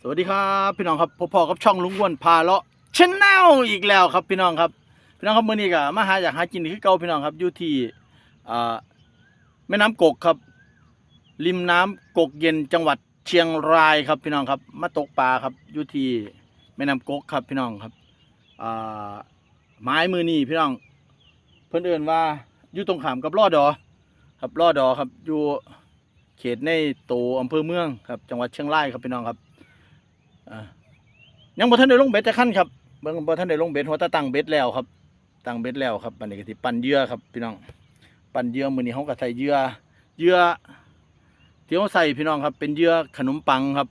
สวัสดีครับพี่น้องครับพบๆกับช่องลุงวนพาเลาะชแนลอีกแล้วครับพี่น้องครับพี่น้องครับมื้อนี้ก็มาหาอยากหากินคือเก่าพี่น้องครับอยู่ที่แม่น้ำกกครับ ริมน้ำกกเย็นจังหวัดเชียงรายครับพี่น้องครับ มาตกปลาครับอยู่ที่แม่น้ำกกครับพี่น้องครับไม้มือนี่พี่น้อง เพิ่นเอื่นว่าอยู่ตรงขามกับล่อดอ ครับล่อดอครับอยู่เขตในตัวอำเภอเมืองครับ จังหวัดเชียงรายครับพี่น้องครับ ยังบ่ทันได้ลงเบ็ดจะขั้นครับเบิ่งบ่ทันได้ลงเบ็ดหัวตาตั้งเบ็ดแล้วครับตั้งเบ็ดแล้วครับบัดนี้ก็สิปั่นเยื่อครับพี่น้องปั่นเยื่อมื้อนี้เฮาก็ใส่เยื่อเยื่อที่เฮาใส่พี่น้องครับ เป็นเยื่อขนมปังครับ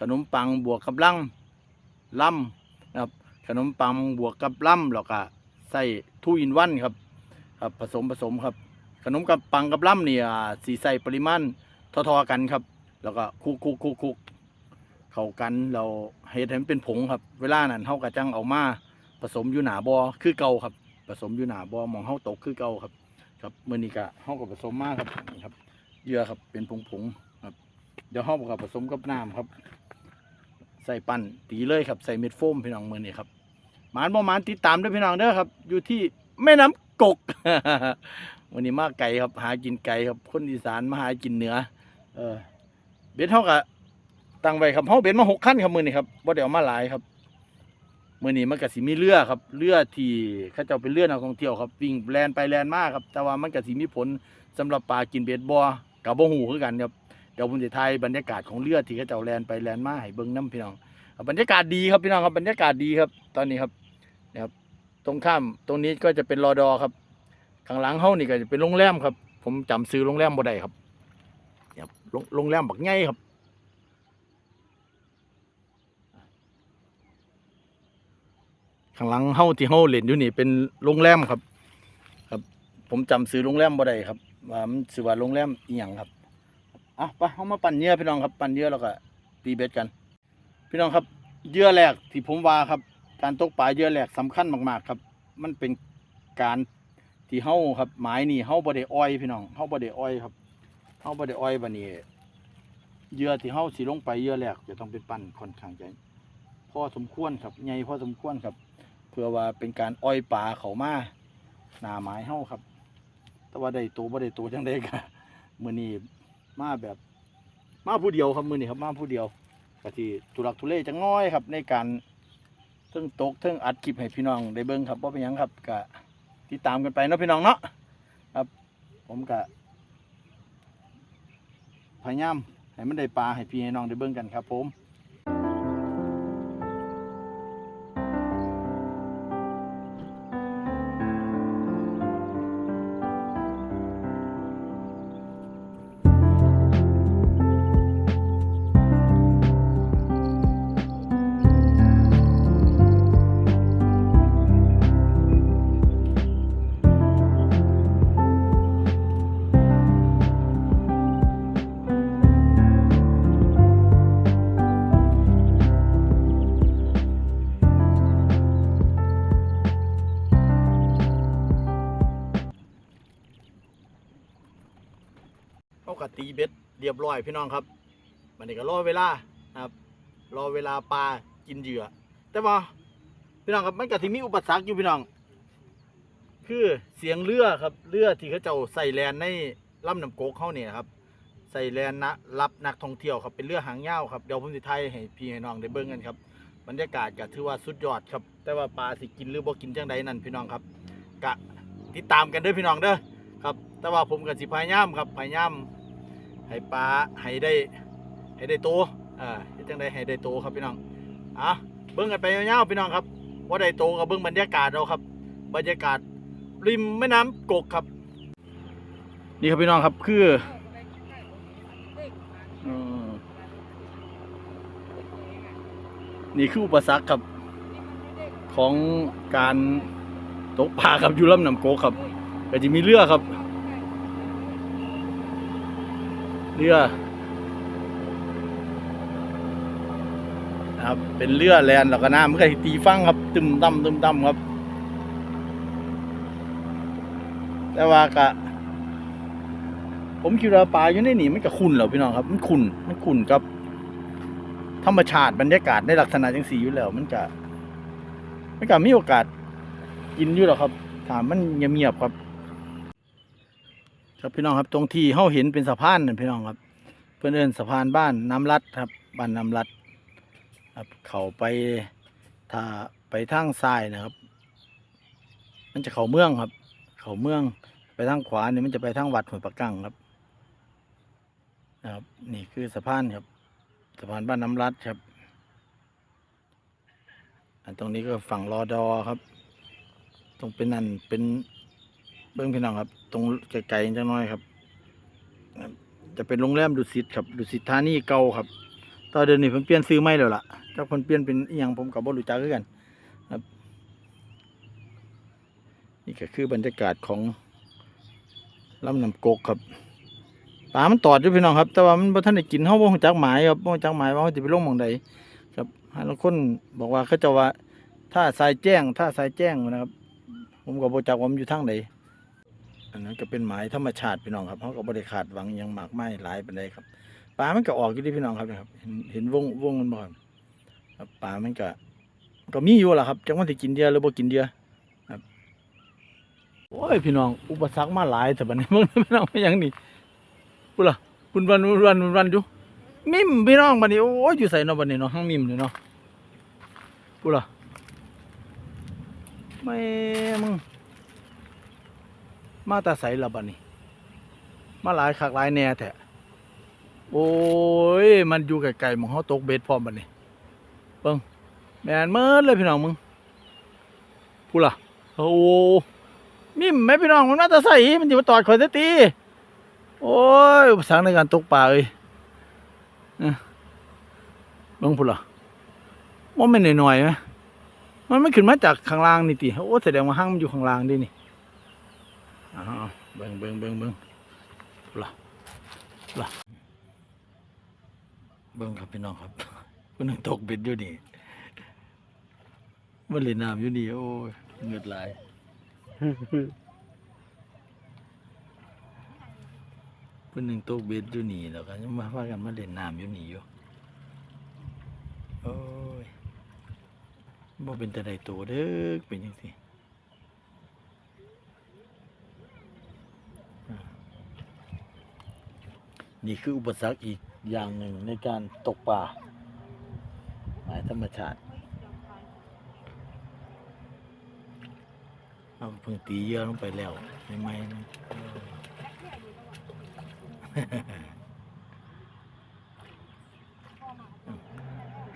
ขนมปังบวกกับลังล่ำนะครับ ขนมปังบวกกับล่ำแล้วก็ใส่ทูอินวันครับครับผสมผสมครับ ขนมกับปังกับล่ำนี่อ่าสีใส่ปริมาณทอๆกันครับ แล้วก็คุกคุกคุกคุก เข้ากันเราเฮ็ดให้มันเป็นผงครับ เวลานั้นเฮาก็จังเอามาผสมอยู่หนาบอคือเก่าครับ ผสมอยู่หนาบอมองเฮาตกคือเก่าครับ ครับมื้อนี้ก็เฮาก็ผสมมากครับนี่ครับเยื่อครับเป็นผงผงๆครับเดี๋ยวเฮาก็ผสมกับน้ำครับ ใส่ปั่นตีเลยครับใส่เม็ดโฟมพี่น้องมื้อนี้ครับหมานบ่หมานติดตามด้วยพี่น้องเด้อครับ อยู่ที่แม่น้ำกกวันนี้มาไก่ครับ หากินไก่ครับคนอีสานมาหากินเหนือ เออเบ็ดเท่ากับ ตั้งไว้ครับเฮาเบ็ดมาหกขั้นครับมือนี้ครับบ่ได้เอามาหลายครับมือนี้มันก็สิมีเรือครับเรือที่เขาเจ้าเป็นเรือนักท่องเที่ยวครับวิ่งแลนไปแลนมาครับแต่ว่ามันก็สิมีผลสำหรับปลากินเบ็ดบ่กับบ่หูคือกันครับเดี๋ยวผมจะถ่ายบรรยากาศของเรือที่เขาเจ้าแลนไปแลนมาให้เบิ่งน้ำพี่น้องบรรยากาศดีครับพี่น้องครับบรรยากาศดีครับ ตอนนี้ครับนะครับ ตรงข้ามตรงนี้ก็จะเป็นรอดอครับข้างหลังเฮานี่ก็จะเป็นโรงแรมครับ ผมจำซื้อโรงแรมบ่ได้ครับนะครับโรงโรงแรมบักใหญ่ครับ ข้างหลังเฮาที่เฮาเล่นอยู่นี่เป็นโรงแรมครับ ครับ ผมจำซื้อโรงแรมบ่ได้ครับว่ามันชื่อว่าโรงแรมอีหยังครับอะไปเฮามาปั่นเยื่อพี่น้องครับปั่นเยื่อแล้วก็ตีเบ็ดกัน พี่น้องครับเยื่อแรกที่ผมว่าครับ การตกปลาเยื่อแรกสำคัญมาก ๆ ครับ มันเป็นการที่เฮาครับหมายนี่เฮาบ่ได้อ้อยพี่น้องเฮาบ่ได้อ้อยครับเฮาบ่ได้อ้อยบัดนี้เยื่อที่เฮาสิลงไปเยื่อแรกจะต้องเป็นปั่นค่อนข้างจะพอสมควรครับใหญ่พอสมควรครับ เพื่อว่าเป็นการอ้อยปลาเขามาหนาหมายเฮาครับ แต่ว่าได้ตัวบ่ได้ตัวจังได๋ก็มือนี้มาแบบมาผู้เดียวครับมือนี้ครับมาผู้เดียวก็สิทุลักทุเลจังน้อยครับ ในการเทิงตกเทิงอัดคลิปให้พี่น้องได้เบิ่งครับบ่เป็นยังครับก็ติดตามกันไปเนาะพี่น้องเนาะครับ ผมก็พยายามให้มันได้ปลาให้พี่ให้น้องได้เบิ่งกันครับ ผม ยบร้อยพี่น้องครับมันนี่ก็รอเวลาครับรอเวลาปลากินเหยื่อ แต่ว่าพี่น้องครับมันก็ที่มีอุปสรรคอยู่พี่น้อง คือเสียงเรือครับเรือที่เขาเจ้าใส่แลนในลำน้ำโกกเขาเนี่ยครับใส่แลนนะรับนักท่องเที่ยวครับเป็นเรือหางยาวครับเดี๋ยวผมจะไทยให้พี่ให้น้องได้เบิ่งกันครับบรรยากาศก็ถือว่าสุดยอดครับ แต่ว่าปลาสิกินหรือบ่กินจังใดนั่นพี่น้องครับกะติดตามกันเด้อพี่น้องเด้อครับ แต่ว่าผมก็สิพยายามครับพยายาม ให้ปลาให้ได้ให้ได้โตอ่าเฮ็ดจังไดให้ได้โตครับพี่น้องอะเบิ่งกันไปยาวๆพี่น้องครับว่าได้โตก็เบิ่งบรรยากาศเราครับ บรรยากาศริมแม่น้ำกกครับ นี่ครับพี่น้องครับคืออืมนี่คืออุปสรรคครับของการตกปลาครับอยู่ลำน้ำโกกครับก็จะมีเรือครับ เรือนะครับเป็นเรือแลนแล้วก็น้ำมันก็ตีฟังครับ ตึมตั้มตึมตั้มครับ แต่ว่ากะผมคิดว่าปลาอยู่ในนี่มันก็ขุ่นเหรอพี่น้องครับ มันขุ่นมันขุ่นกับ ธรรมชาติบรรยากาศในลักษณะจังสีอยู่แล้ว มันก็มันก็มีโอกาสกินอยู่หรอกครับถามมันเงียบๆครับ ครับพี่น้องครับตรงที่เฮาเห็นเป็นสะพานนั่นพี่น้องครับ เพื่อนเอินสะพานบ้านน้ำรัดครับบ้านน้ำรัดครับเขาไปถ้าไปทางซ้ายนะครับ มันจะเขาเมืองครับ เขาเมืองไปทางขวาเนี่ยมันจะไปทางวัดห้วปะกังครับนะครับนี่คือสะพานครับสะพานบ้านน้ำรัดครับ อันตรงนี้ก็ฝั่งรอดอครับ ตรงเป็นนั่นเป็น เบื้องพี่น้องครับ ตรงไกลๆจังน้อยครับ จะเป็นโรงแรมดุสิตครับดุสิตธานีเก่าครับตอนเดือนนี้เพิ่นเปลี่ยนซื้อไม่แล้วล่ะเจ้าเพิ่นเปลี่ยนเป็นอีหยังผมกับบรูจักกันครับ นี่ก็คือบรรยากาศของลำน้ำกกครับปลามันตอดอยู่พี่น้องครับ แต่ว่ามันบ่ทันได้กินเฮาบ่ฮู้จักหมายครับบ่ฮู้จักหมายว่าเฮาสิไปลงหม่องใดครับหาลางคนบอกว่าเขาจ้าว่าถ้าสายแจ้ง ถ้าสายแจ้งนะครับ ผมก็บ่จักว่ามันอยู่ทางใด อันนั้นก็เป็นหมายธรรมชาติพี่น้องครับเฮาก็บ่ได้คาดหวังยังหมากไมายหลายปานใดครับปลามันก็ออกอยู่ที่พี่น้องครับนะครับ เห็นเห็นวงวงมันบ่ครับครับปลามันก็ ก็มีอยู่แหละครับจักมันสิกินเดียหรือบ่กินเดียครับ โอ้ยพี่น้อง อุปสรรคมาหลายแต่บัดนี้เบิ่งพี่น้องเป็นหยังนี่พุ่นล่ะพุ่นวันพุ่นวันพุ่นวันอยู่มิมพี่น้องบัดนี้โอ้ยอยู่ไสเนาะบัดนี้เนาะห้างมิมนี่เนาะพุ่นล่ะแม่มึง มาตาใสละบัดนี้ มาหลายคักหลายแน่แท้โอ้ย มันอยู่ไกลๆมองเฮาตกเบ็ดพร้อมบัดนี้เบิ่งแมนเมิดเลยพี่น้องมึงพูดล่ะโอ้มิมแม่พี่น้องมันมาตาใสมันสิมาตอดข่อยซะตีโอ้ยอุปสรรคในการตกปลาเอ้ยเบิ่งพูดล่ะว่าแม่นน้อยๆไหมมันไม่ขึ้นมาจากข้างล่างนี่ติโอ้แสดงว่าห้างมันอยู่ข้างล่างดินี่ อ้าเบิ่งเบิ่งเบิ่งเบิ่งล่ะล่ะเบิ่งครับพี่น้องครับคนหนึ่งตกเบ็ดอยู่นี่มันเล่นน้ำอยู่นี่โอ้ยเงือดไหลายคนหนึ่งตกเบ็ดอยู่นี่แล้วก็ยังมาว่ากันมาเล่นน้ำอยู่นี่อยู่โอ้ยบ่เป็นแต่ใดตัวเด้อเป็นจังซี่อ่ นี่คืออุปสรรคอีกอย่างหนึ่งในการตกปลาหมายธรรมชาติเอาเพิ่งตีเยอะลงไปแล้วไม่ไหมนะ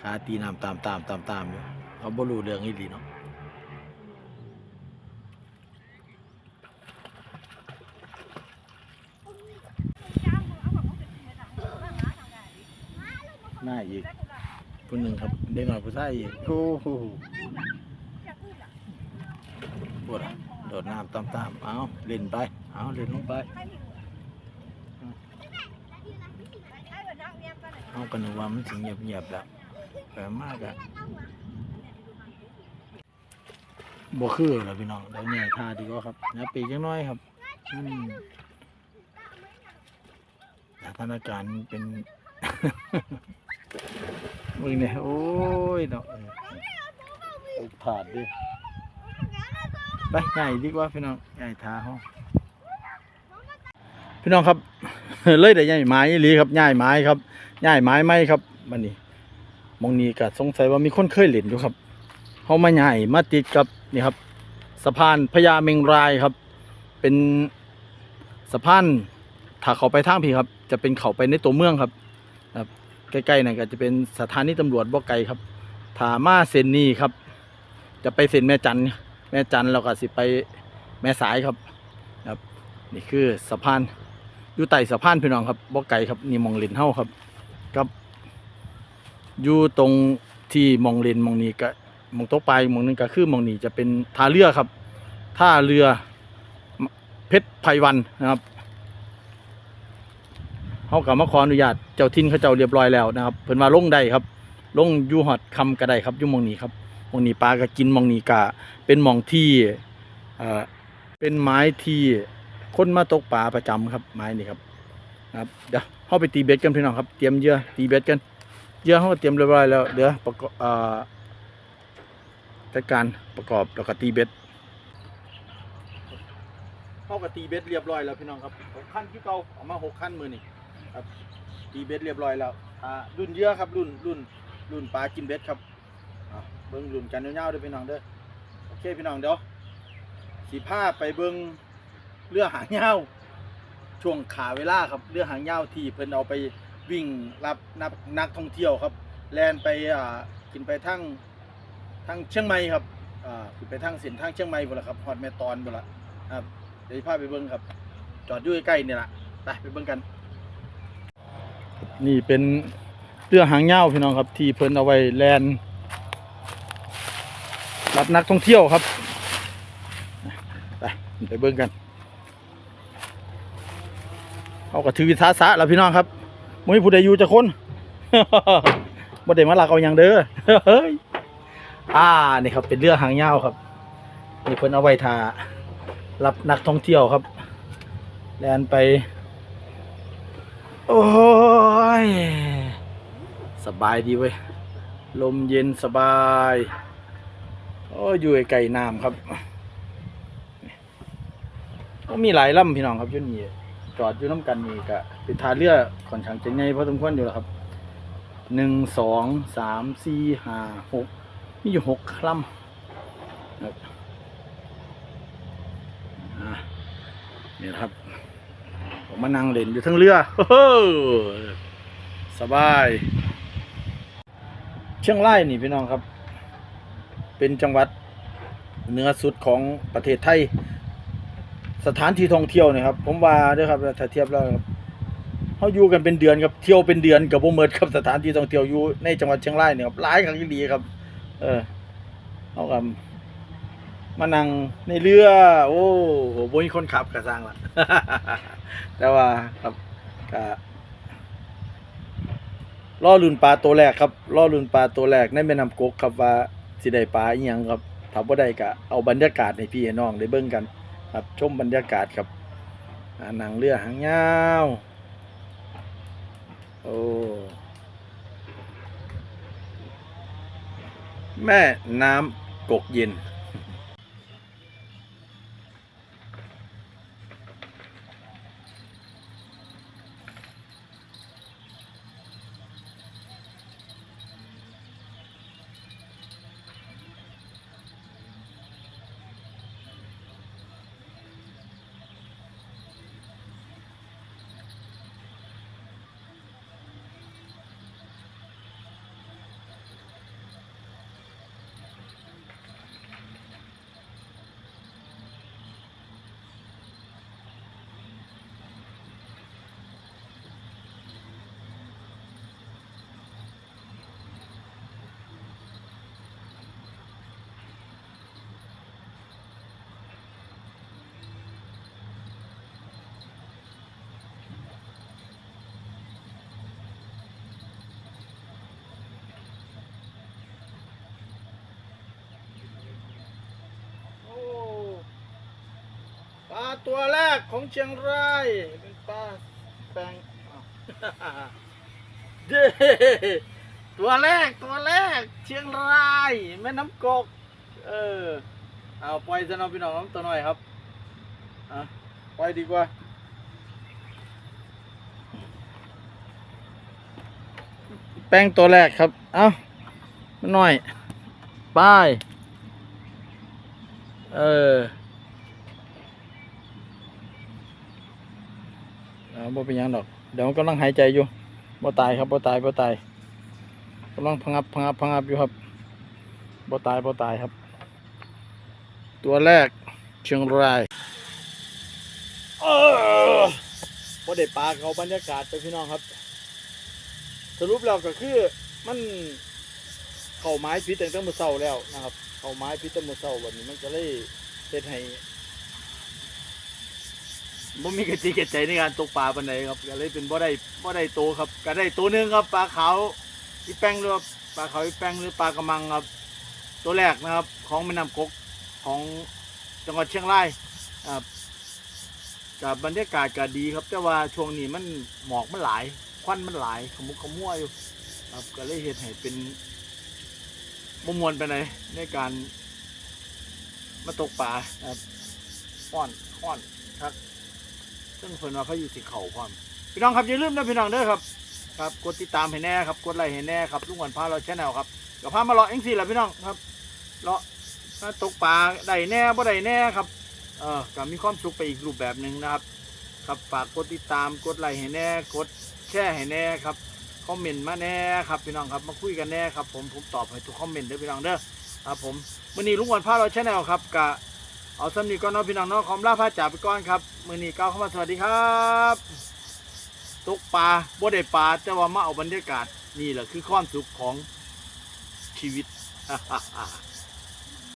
ขาตีน้ำตามตามตามตามอยู่เขาบ่รู้เรื่องอีหลีเนาะหน้าอีก คนหนึ่งครับเด็กหน่อยผู้ชายอีกโอ้โหปวดอะโดดน้ำตามตามเอาเล่นไปเอาเล่นลงไปเอากันนึกว่ามันถึงเงียบเงียบๆแล้วแต่มากอะบ่คือแล้วพี่น้องได้เนี่ยท่าดีกว่าครับนะปีกจังน้อยครับอืมสถานการณ์เป็น มึงเนี่ยโอ้ยเนาะเออตกถาดดิไปใหญ่ดีกว่าพี่น้องใหญ่ท้าห้องพี่น้องครับเลยแต่ใหญ่ไม้อีหลีครับใหญ่ไม้ครับใหญ่ไม้ไหมครับมันนี่มองนี้ก็สงสัยว่ามีคนเคยเล่นอยู่ครับเขามาใหญ่มาติดกับนี่ครับ สะพานพญาเมงรายครับ เป็นสะพานถ้าเขาไปทางพี่ครับ จะเป็นเขาไปในตัวเมืองครับ ใกล้ๆนั่นก็จะเป็นสถานีตำรวจบ่ไกลครับถามาเซนนี่ครับ จะไปเซนแม่จันแม่จันเราก็สิไปแม่สายครับครับ นี่คือสะพานอยู่ใต้สะพานพี่น้องครับบ่ไกลครับนี่มองเลนเฮาครับกับอยู่ตรงที่มองเลนมองนี้ก็มองตกปมองนึงก็คือมองนี้จะเป็นท่าเรือครับท่าเรือเพชรไพวันนะครับ เขาก็มาขออนุญาตเจ้าทินเขาเจ้าเรียบร้อยแล้วนะครับเพิ่นว่าลงได้ครับลงยู่หอดคำก็ได้ครับยูมองนี้ครับมองนี้ปลาก็กินมองนี้ก็เป็นมองที่เอ่อเป็นไม้ที่คนมาตกปลาประจำครับไม้นี่ครับครับเดี๋ยวเข้าไปตีเบ็ดกันพี่น้องครับเตรียมเยื่อตีเบ็ดกันเยื่อเขาก็เตรียมเรียบร้อยแล้วเดี๋ยวประกอบอ่าจัดการประกอบแล้วก็ตีเบ็ดเขาก็ตีเบ็ดเรียบร้อยแล้วพี่น้องครับหกขั้นที่เก่าออกมาหกขั้นมือนี่ ครับตีเบ็ดเรียบร้อยแล้วอ่ารุ่นเยื่อครับรุ่นรุ่นรุ่นปลากินเบ็ดครับอ่าเบิ้งรุ่นกันยาวๆเด้อพี่น้องเด้อโอเคพี่น้องเดี๋ยวสีผ้าไปเบิ้งเรือหางยาวช่วงขาเวลาครับเรือหางยาวที่เพิ่นเอาไปวิ่งรับนักนักท่องเที่ยวครับแลนไปอ่าขึ้นไปทั้งทั้งเชียงใหม่ครับอ่าขึ้นไปทั้งเส้นทางเชียงใหม่บ่ละครับฮอดแม่ตอนบ่ละครับเดี๋ยวสิพาไปเบิ่งครับ จอดอยู่ใกล้ๆนี่ล่ะไปไปเบิ่งกัน นี่เป็นเรือหางยาพี่น้องครับ ที่เพิ่นเอาไว้แลนรับนักท่องเที่ยวครับไปไปเบิ่งกันเอากระถือวิสาสะแล้วพี่น้องครับบ่มีผู้ใดอยู่จักคนบ่ได้มาลักเอาหยังเด้อเฮ้ยอ่านี่ครับ เป็นเรือหางยาครับนี่เพิ่นเอาไว้ทารับนักท่องเที่ยวครับ แลนไป โอ้ ยสบายดีเว้ย ลมเย็นสบายโอ้ยอยู่ไกลน้ำครับก็มีหลายลำพี่น้องครับยู่นี่จอดอยู่น้ำกันนี่ก็เป็นทาเรือค่อนข้างจะใหญ่พอสมควรอยู่แล้วครับหนึ่งสองสามสี่ห้าหกมีอยู่หกลำนี่นะครับผมมานั่งเล่นอยู่ทั้งเรือ สบาย เชียงรายนี่พี่น้องครับ เป็นจังหวัดเหนือสุดของประเทศไทย สถานที่ท่องเที่ยวนี่ครับ ผมว่าด้วยครับถ้าเทียบแล้วครับเขาอยู่กันเป็นเดือนครับเที่ยวเป็นเดือนกับโบเมิดครับสถานที่ท่องเที่ยวอยู่ในจังหวัดเชียงรายเนี่ยครับหลายครั้งที่ดีครับ เออเขากับมานั่งในเรือ โอ้โหบ่มีคนขับกระสร้างละแต่ว่าครับก็ ล่อลุนปลาตัวแรกครับล่อลุนปลาตัวแรกในแม่น้ำกกครับว่าสิได้ปลาอีหยังครับถ้าบ่ได้ก็เอาบรรยากาศให้พี่ให้น้องได้เบิ่งกัน ครับชมบรรยากาศครับหนังเรือหางยาวโอ้แม่น้ำกกเย็น โอ้ปลา ตัวแรกของเชียงรายเป็นปลาแปงเย้ตัวแรกตัวแรก เชียงรายแม่น้ำกก เออเอาปล่อยซะเน้องพี่น้องน้องตัวหน่อยครับอะปล่อยดีกว่าแป้งตัวแรกครับ เอามาหน่อยไป้าย เออเอา บ่เป็นยังดอก เดี๋ยวมันกำลังหายใจอยู่บ่ตายครับบ่ตายบ่ตายกำลังพังับพังับพังับอยู่ครับบ่ตายบ่ตายครับ ตัวแรกเชียงรายเออบ่ได้ปลาเขาบรรยากาศไปพี่น้องครับ สรุปแล้วก็คือมันเข้าไม้พิษตั้งแต่มื้อเช้าแล้วนะครับ เข้าไม้พิษตั้งแต่มื้อเช้าวันนี้มันก็เลยเฮ็ดให้ บ่มีกระจิกกระใจในการตกปลาปานใดครับก็เลยเป็นบ่ได้บ่ได้โตครับก็ได้ตัวหนึงครับปลาขาวอีแป้งหรือว่าปลาขาวอีแป้งหรือปลากระมังครับ ตัวแรกนะครับ ของแม่น้ำกกของจังหวัดเชียงรายครับกับบรรยากาศก็ดีครับ แต่ว่าช่วงนี้มันหมอกมันหลาย ควันมันหลายขมุกขมัวอยู่ครับก็เลยเห็นให้เป็นมมวนไปไหนในการมาตกปลาครับป้อนป้อนครับ ซึ่งเพิ่นว่าเขาอยู่ที่เขาความพี่น้องครับอย่าลืมนะพี่น้องเด้อครับครับกดติดตามให้แน่ครับกดไลค์ให้แน่ครับลุงวันพาเราแชนแนลครับเดี๋ยวพามาเลาะเองสิละพี่น้องครับเลาะมาตกปลาได้แน่บ่ได้แน่ครับเออก็มีความสุขไปอีกรูปแบบหนึ่งนะครับ ครับฝากกดติดตามกดไลค์ให้แน่กดแชร์ให้แน่ครับคอมเมนต์มาแน่ครับพี่น้องครับมาคุยกันแน่ครับผมผมตอบให้ทุกคอมเมนต์เด้อพี่น้องเด้อครับผมมื้อนี้ลุงวันพาเราแชนแนลครับกะ เอาสำนีก่อนน้องพี่น้องน้องขอมลาพาจาไปก่อนครับ มือนี้ก้าวเข้ามาสวัสดีครับตกปลาบ่ได้ปลาแต่ว่ามาเอาบรรยากาศนี่แหละคือความสุขของชีวิต